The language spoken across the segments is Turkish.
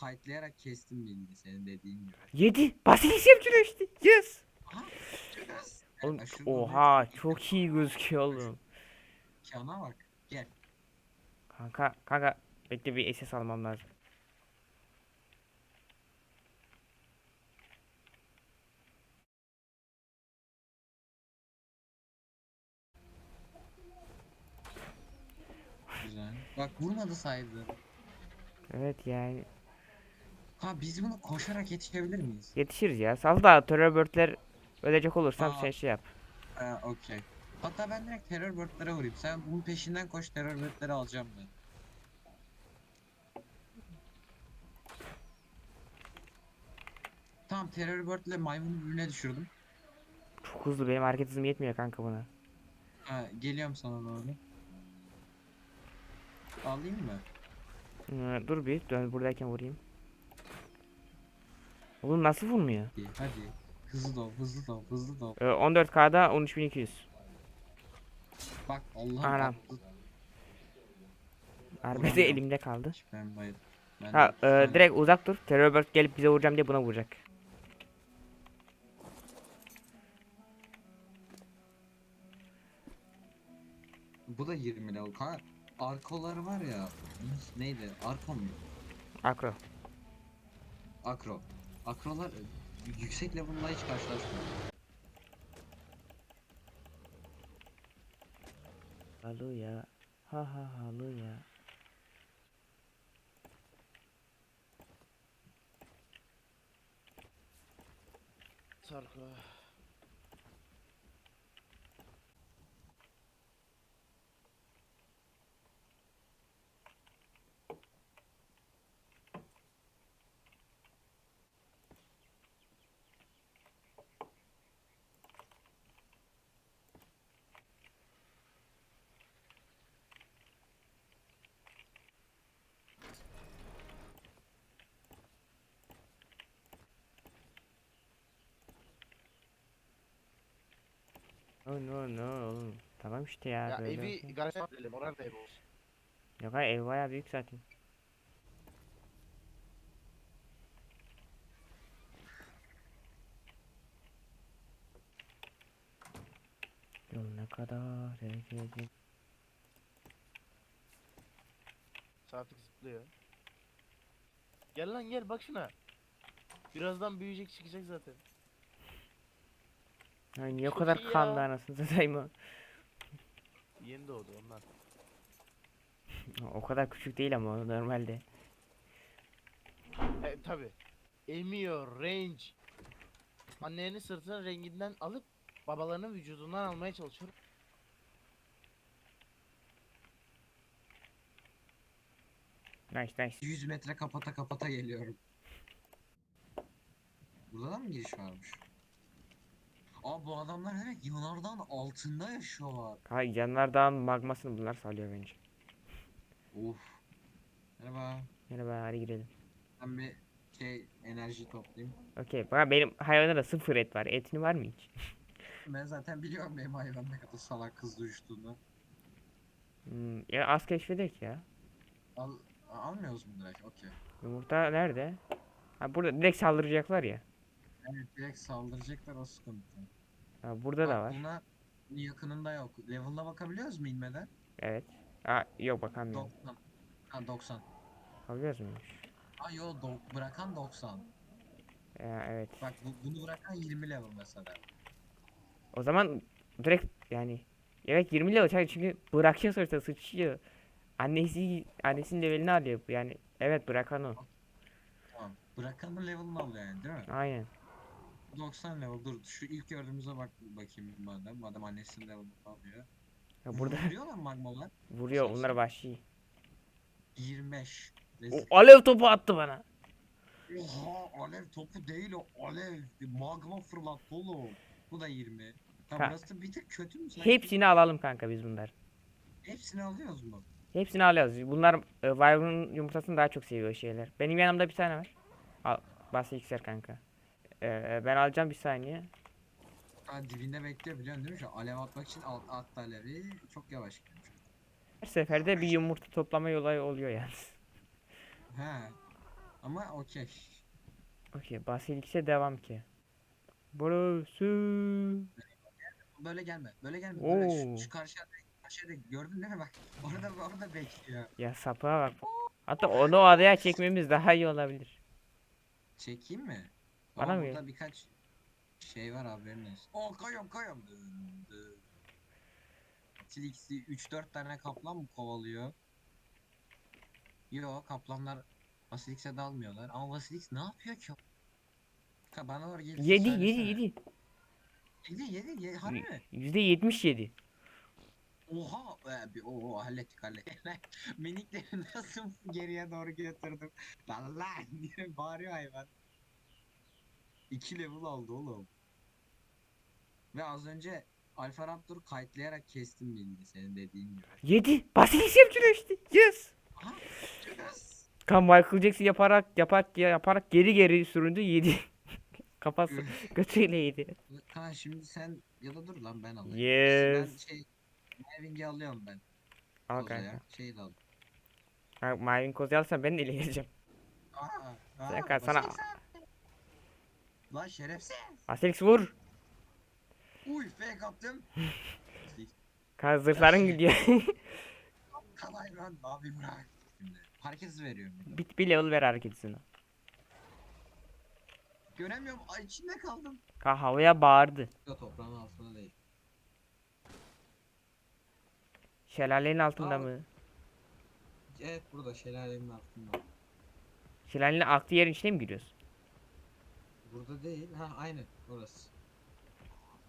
kayıtlayarak kestim bildiğin senin dediğin gibi. 7. Basilisk işte. Yes. Aha. Oğlum, oha çok iyi gözüküyor oğlum. Kana bak. Gel. Kanka kanka bekle bir SS almam lazım. Güzel. Bak vurmadı saydı. Evet yani Ha biz bunu koşarak yetişebilir miyiz? yetişiriz ya. Sal da terör birdler ölecek olursam Aa. sen şey yap. Ha okey. Hatta ben direkt terör birdlere vurayım. Sen bunun peşinden koş terör birdleri alacağım ben. Tamam terör birdle maymunu birbirine düşürdüm. Çok hızlı benim hareket hızım yetmiyor kanka buna. Ha geliyorum sana doğru. Alayım mı? Ee, dur bir dön buradayken vurayım. Oğlum nasıl vurmuyor? Hadi. Hızlı dol, hızlı dol, hızlı dol. Ee, 14K'da 13200. Bak Allah'ım Anam. attı. Harbi Vuramıyorum. de elimde kaldı. Ben bayıl. Ben Ha e, direkt uzak dur. Terör bird gelip bize vuracağım diye buna vuracak. Bu da 20 level. Ha, arkoları var ya. Neydi? Arko mu? Akro. Akro. Akrolar e, yüksek level'la hiç karşılaşmıyorum. Halı ya. Ha ha halı ya. Sarko. No no no oğlum. Tamam işte ya. Ya böyle evi garaja atlayalım. Orada ev olsun. Yok hayır ev bayağı büyük zaten. Yol ne kadar erkek. Saatlik zıplıyor. Gel lan gel bak şuna. Birazdan büyüyecek çıkacak zaten. Ay niye o Çok kadar iyi ya. kanlı anasını satayım o. Yeni doğdu ondan. O kadar küçük değil ama o normalde. E tabi. Emiyor range. Annenin sırtının renginden alıp babalarının vücudundan almaya çalışıyor. Nice nice. 100 metre kapata kapata geliyorum. Burada da mı giriş varmış? Bu adamlar demek yanardan altında yaşıyorlar. Ha yanardağın magmasını bunlar salıyor bence. Of. Merhaba. Merhaba hadi girelim. Ben bir şey enerji toplayayım. Okey bana benim hayvanlarda da sıfır et var. Etini var mı hiç? Ben zaten biliyorum benim hayvan ne kadar salak kız düştüğünü. Hmm, ya az keşfedek ya. Al, almıyoruz mu direkt? Okey. Yumurta nerede? Ha burada direkt saldıracaklar ya. Evet direkt saldıracaklar o sıkıntı. Ha burada da Bak, var. Buna yakınında yok. Level'ına bakabiliyoruz mu inmeden? Evet. Aa yok bakamıyorum. 90. Ha 90. Bakabiliyoruz muymuş? Aa yo do- bırakan 90. Ya, evet. Bak bu, bunu bırakan 20 level mesela. O zaman direkt yani evet 20 lira olacak çünkü bırakıyor sonuçta sıçıyor. Annesi annesinin levelini alıyor. Yani evet bırakan o. Tamam. Bırakanın level'ını alıyor yani değil mi? Aynen. 90 level dur şu ilk gördüğümüze bak bakayım madem. Madem annesinin level'ını alıyor. Ya burada Vuruyorlar mı magmalar? vuruyor Sağ onlar olsun. vahşi. 25. O alev topu attı bana. Oha alev topu değil o alev. Magma fırlat oğlum. Bu da 20. Ya Ha. burası bir tık kötü mü sanki? Hepsini alalım kanka biz bunlar. Hepsini alıyoruz mu? Hepsini alıyoruz. Bunlar e, Wyvern yumurtasını daha çok seviyor şeyler. Benim yanımda bir tane var. Al. Bas iksir kanka. Ee, ben alacağım bir saniye. Ha dibinde bekliyor biliyorsun değil mi? Şu alev atmak için alt, attı alevi çok yavaş gidiyor. Her seferde bir yumurta toplama yolu oluyor yani. He. Ama okey. Okey Basilix'e devam ki. Burası. Böyle gelme. Böyle gelme. Böyle şu, şu karşıya karşıya gördün değil mi bak. Orada orada bekliyor. Ya sapığa bak. Hatta onu o adaya çekmemiz daha iyi olabilir. Çekeyim mi? Bana mı burada birkaç şey var haberin olsun. Oo. Dın dın. Tilix'i 3-4 tane kaplan mı kovalıyor? Yo kaplanlar Basilix'e dalmıyorlar. Ama Basilix ne yapıyor ki? Ka- Bana doğru gelirse 7 7 söylesene. 7. 7 7 7 harbi mi? %77. Oha e, bir oo hallettik hallettik. Minikleri nasıl geriye doğru götürdüm. Lan lan diye bağırıyor hayvan. 2 level aldı oğlum. Ve az önce Alfa Raptor kayıtlayarak kestim bildi senin dediğin gibi. 7. Basilix yapıyor işte. Yes. Aha, yes. Kan Michael Jackson yaparak yaparak yaparak geri geri süründü 7. Kafası götüyle yedi. Kaan şimdi sen ya da dur lan ben alayım. Ben Yes. şey Maving'i alıyorum ben. Al kanka. Şeyi de al. Kanka Marvin Koz'u alırsan ben de ele geleceğim. Aa, aa, Kanka sana- abi. Lan şerefsiz. Basilix vur. Uy fake attım. Kanka zırhların gidiyor. Kalay lan abi bırak. Şimdi hareket hızı veriyorum. bir, bir level ver hareketini. Göremiyorum. Ay içinde kaldım. Kanka havaya bağırdı. Ya toprağın altında değil. Şelalenin altında Aa. mı? Evet burada şelalenin altında. Şelalenin aklı yerin içine mi giriyorsun? Burada değil. Ha aynı. Orası.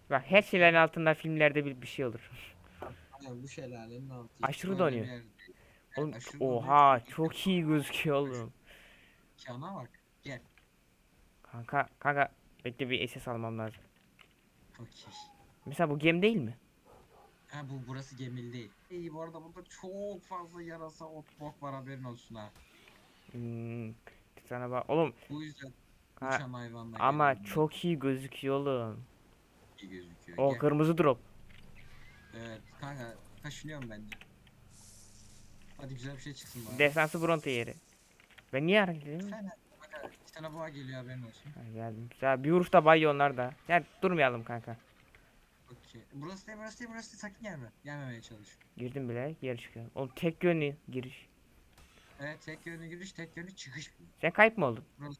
Bak her şelalenin altında filmlerde bir, bir şey olur. Aynen bu şelalenin altı. Aşırı donuyor. Oğlum, aşırı donuyor. oha çok iyi gözüküyor oğlum. Kana bak. Gel. Kanka kanka bekle bir SS almam lazım. Okey. Mesela bu gem değil mi? Ha bu burası gemili değil. İyi bu arada burada çok fazla yarasa ot bok var haberin olsun ha. Hmm, sana bak oğlum Bu yüzden Ha, uçan hayvanla ama ben. çok iyi gözüküyor oğlum. iyi gözüküyor. O Gel. kırmızı drop. Evet kanka kaşınıyorum bence. Hadi güzel bir şey çıksın bana. Destansı Bronte yeri. Ben niye hareket ediyorum? Sen iki tane boğa geliyor haberin olsun. Ha, geldim. Ya bir vuruşta bayıyor onlar da. Ya durmayalım kanka. Okey. Burası değil burası değil burası değil sakın gelme. Gelmemeye çalış. Girdim bile geri çıkıyorum. Oğlum tek yönlü giriş. Evet tek yönlü giriş tek yönlü çıkış. Sen kayıp mı oldun? Burası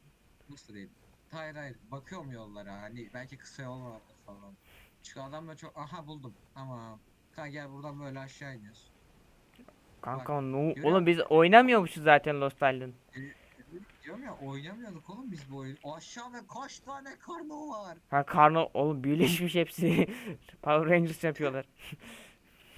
değil. Hayır hayır bakıyorum yollara hani belki kısa yol vardır falan. Çünkü adam da çok aha buldum. Tamam. Kanka gel buradan böyle aşağı iniyoruz. Kanka no. görüyor Oğlum biz oynamıyormuşuz zaten Lost Island. Diyorum ya oynamıyorduk oğlum biz bu oyunu. O aşağıda kaç tane karno var. Ha karno oğlum birleşmiş hepsi. Power Rangers yapıyorlar.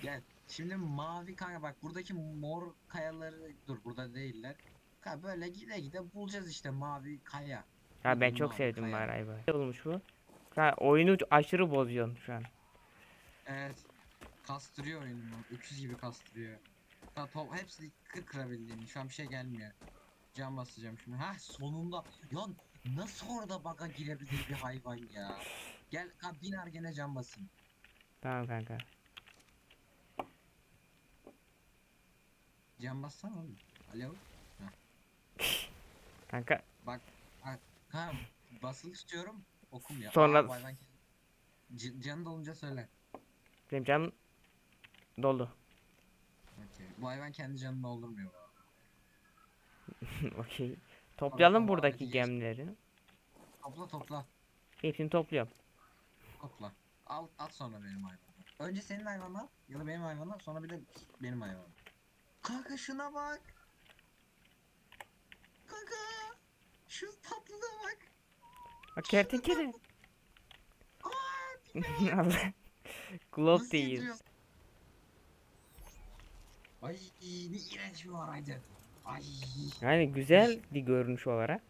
Gel. Şimdi mavi kanka bak buradaki mor kayaları dur burada değiller. Kanka böyle gide gide bulacağız işte mavi kaya. Ha ben çok sevdim kaya. Maray Bay. Ne olmuş bu? Ha oyunu aşırı bozuyorsun şu an. Evet. Kastırıyor oyunu. Öküz gibi kastırıyor. Ha, top, hepsini kır kırabildiğini. Şu an bir şey gelmiyor. Can basacağım şimdi. Ha sonunda. Lan nasıl orada baka girebilir bir hayvan ya. Gel ha, biner gene can basayım. Tamam kanka. Can bassana oğlum. Alo. Kanka Ha basılı tutuyorum. Okumuyor. Sonra- Aa, hayvan C- canı dolunca söyle. benim canım dolu. Okey. Bu hayvan kendi canını doldurmuyor. Okey. Toplayalım tamam, buradaki hadi geç. gemileri. Topla topla. Hepsini topluyorum. Topla. Al at sonra benim hayvanı. Önce senin hayvanı al ya da benim hayvanı al, sonra bir de benim hayvanım. Kanka şuna bak. Kanka. Şu tatlılığa bak. Bak kertenkele. Aa, Allah. Nasıl değil. Ay ne iğrenç bir oraydı. Ay Yani güzeldi görünüş olarak.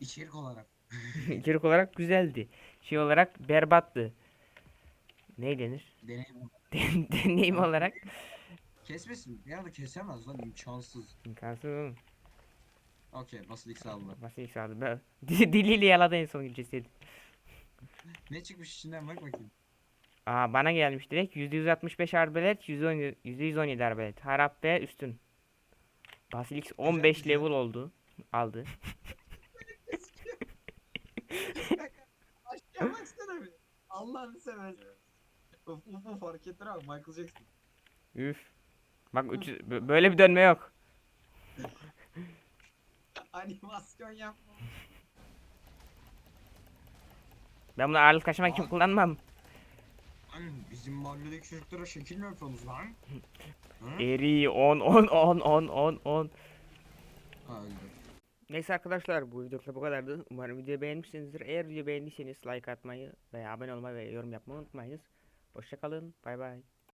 içerik olarak. İçerik olarak güzeldi. Şey olarak berbattı. Ne denir? Deneyim olarak. Den- Deneyim olarak. Kesmesin ya da kesemez lan imkansız. İmkansız oğlum. Okey basılı saldı. Nasıl sağdı? Ben diliyle yaladı en son cesedi. Ne çıkmış içinden bak bakayım. Aa bana gelmiş direkt. %165 arbelet, %10 %117 arbelet. Harap ve üstün. Basilix 15 güzel. level oldu. Aldı. Aşağı baksana bir. Allah'ını seversen. Uf uf uf hareketleri bak Michael Jackson. Üf. Bak 300 bö- böyle bir dönme yok. Animasyon yapma. Ben bunu ağırlık taşımak için kullanmam. Lan bizim mahalledeki çocuklara şekil mi yapıyorsunuz lan? Eri 10 10 10 10 10 10. Ha öldü. Neyse arkadaşlar bu videoda bu kadardı. Umarım videoyu beğenmişsinizdir. Eğer videoyu beğendiyseniz like atmayı veya abone olmayı ve yorum yapmayı unutmayınız. Hoşçakalın. Bay bay.